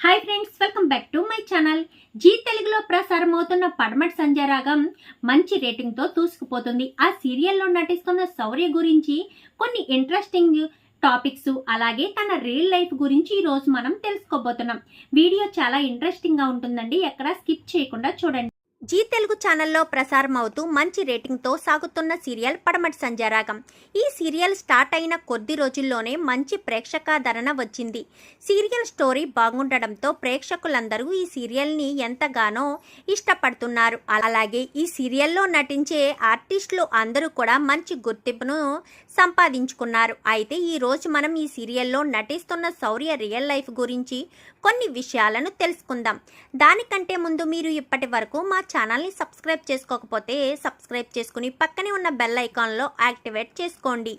Hi friends welcome back to my channel Zee తెలుగులో ప్రసారం అవుతున్న పడమటి సంజయ్ రాగం మంచి రేటింగ్తో దూసుకుపోతుంది. ఆ సీరియల్లో నటిస్తున్న శౌర్య గురించి కొన్ని ఇంట్రెస్టింగ్ టాపిక్స్ అలాగే తన రియల్ లైఫ్ గురించి ఈరోజు మనం తెలుసుకోబోతున్నాం. వీడియో చాలా ఇంట్రెస్టింగ్గా ఉంటుందండి. ఎక్కడ స్కిప్ చేయకుండా చూడండి. జీ తెలుగు ఛానల్లో ప్రసారం అవుతూ మంచి రేటింగ్తో సాగుతున్న సీరియల్ పడమటి సంజారాగం. ఈ సీరియల్ స్టార్ట్ అయిన కొద్ది రోజుల్లోనే మంచి ప్రేక్షకాదరణ వచ్చింది. సీరియల్ స్టోరీ బాగుండడంతో ప్రేక్షకులందరూ ఈ సీరియల్ని ఎంతగానో ఇష్టపడుతున్నారు. అలాగే ఈ సీరియల్లో నటించే ఆర్టిస్టులు అందరూ కూడా మంచి గుర్తింపును సంపాదించుకున్నారు. అయితే ఈ రోజు మనం ఈ సీరియల్లో నటిస్తున్న శౌర్య రియల్ లైఫ్ గురించి కొన్ని విషయాలను తెలుసుకుందాం. దానికంటే ముందు మీరు ఇప్పటి వరకు మా ఛానల్ని సబ్స్క్రైబ్ చేసుకోకపోతే సబ్స్క్రైబ్ చేసుకుని పక్కనే ఉన్న బెల్ ఐకాన్లో యాక్టివేట్ చేసుకోండి.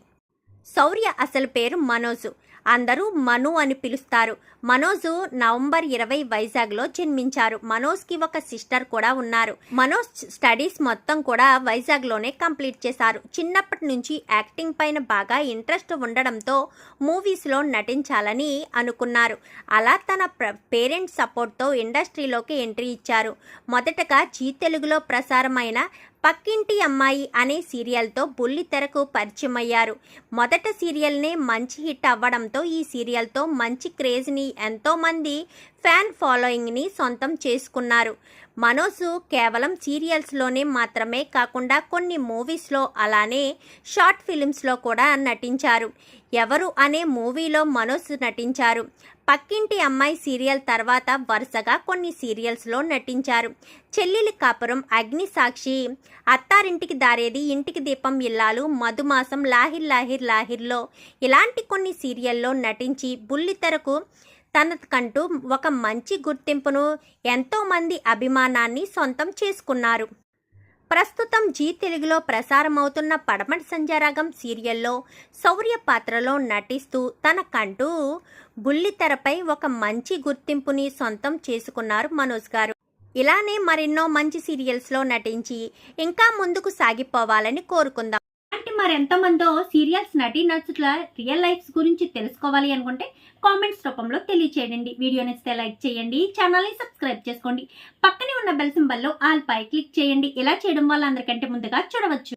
శౌర్య అసలు పేరు మనోజు. అందరూ మను అని పిలుస్తారు. మనోజు నవంబర్ ఇరవై వైజాగ్లో జన్మించారు. మనోజ్కి ఒక సిస్టర్ కూడా ఉన్నారు. మనోజ్ స్టడీస్ మొత్తం కూడా వైజాగ్లోనే కంప్లీట్ చేశారు. చిన్నప్పటి నుంచి యాక్టింగ్ పైన బాగా ఇంట్రెస్ట్ ఉండడంతో మూవీస్లో నటించాలని అనుకున్నారు. అలా తన పేరెంట్స్ సపోర్ట్తో ఇండస్ట్రీలోకి ఎంట్రీ ఇచ్చారు. మొదటగా జీ తెలుగులో ప్రసారమైన పక్కింటి అమ్మాయి అనే సీరియల్తో బుల్లి తెరకు పరిచయమయ్యారు. మొదట సీరియల్నే మంచి హిట్ అవ్వడంతో ఈ సీరియల్తో మంచి క్రేజ్ని ఎంతోమంది ఫ్యాన్ ఫాలోయింగ్ని సొంతం చేసుకున్నారు. మనోజ్ కేవలం సీరియల్స్లోనే మాత్రమే కాకుండా కొన్ని మూవీస్లో అలానే షార్ట్ ఫిలిమ్స్లో కూడా నటించారు. ఎవరు అనే మూవీలో మనోజ్ నటించారు. పక్కింటి అమ్మాయి సీరియల్ తర్వాత వరుసగా కొన్ని సీరియల్స్లో నటించారు. చెల్లెలి కాపురం అగ్ని సాక్షి అత్తారింటికి దారేది ఇంటికి దీపం ఇల్లాలు మధుమాసం లాహిర్ లాహిర్ లాహిర్లో ఇలాంటి కొన్ని సీరియల్లో నటించి బుల్లితెరకు తనకంటూ ఒక మంచి గుర్తింపును ఎంతోమంది అభిమానాన్ని సొంతం చేసుకున్నారు. ప్రస్తుతం జీ తెలుగులో ప్రసారమవుతున్న పడమటి సంజారాగం సీరియల్లో శౌర్య పాత్రలో నటిస్తూ తనకంటూ బుల్లితెరపై ఒక మంచి గుర్తింపుని సొంతం చేసుకున్నారు మనోజ్ గారు. ఇలానే మరెన్నో మంచి సీరియల్స్లో నటించి ఇంకా ముందుకు సాగిపోవాలని కోరుకుందాం. మరెంతమందో సీరియల్స్ నటి నటుల రియల్ లైఫ్స్ గురించి తెలుసుకోవాలి అనుకుంటే కామెంట్స్ రూపంలో తెలియచేయండి. వీడియో నచ్చితే లైక్ చేయండి ఛానల్ని సబ్స్క్రైబ్ చేసుకోండి. పక్కనే ఉన్న బెల్ సింబల్లో ఆల్ పై క్లిక్ చేయండి. ఇలా చేయడం వల్ల అందరికంటే ముందుగా చూడవచ్చు.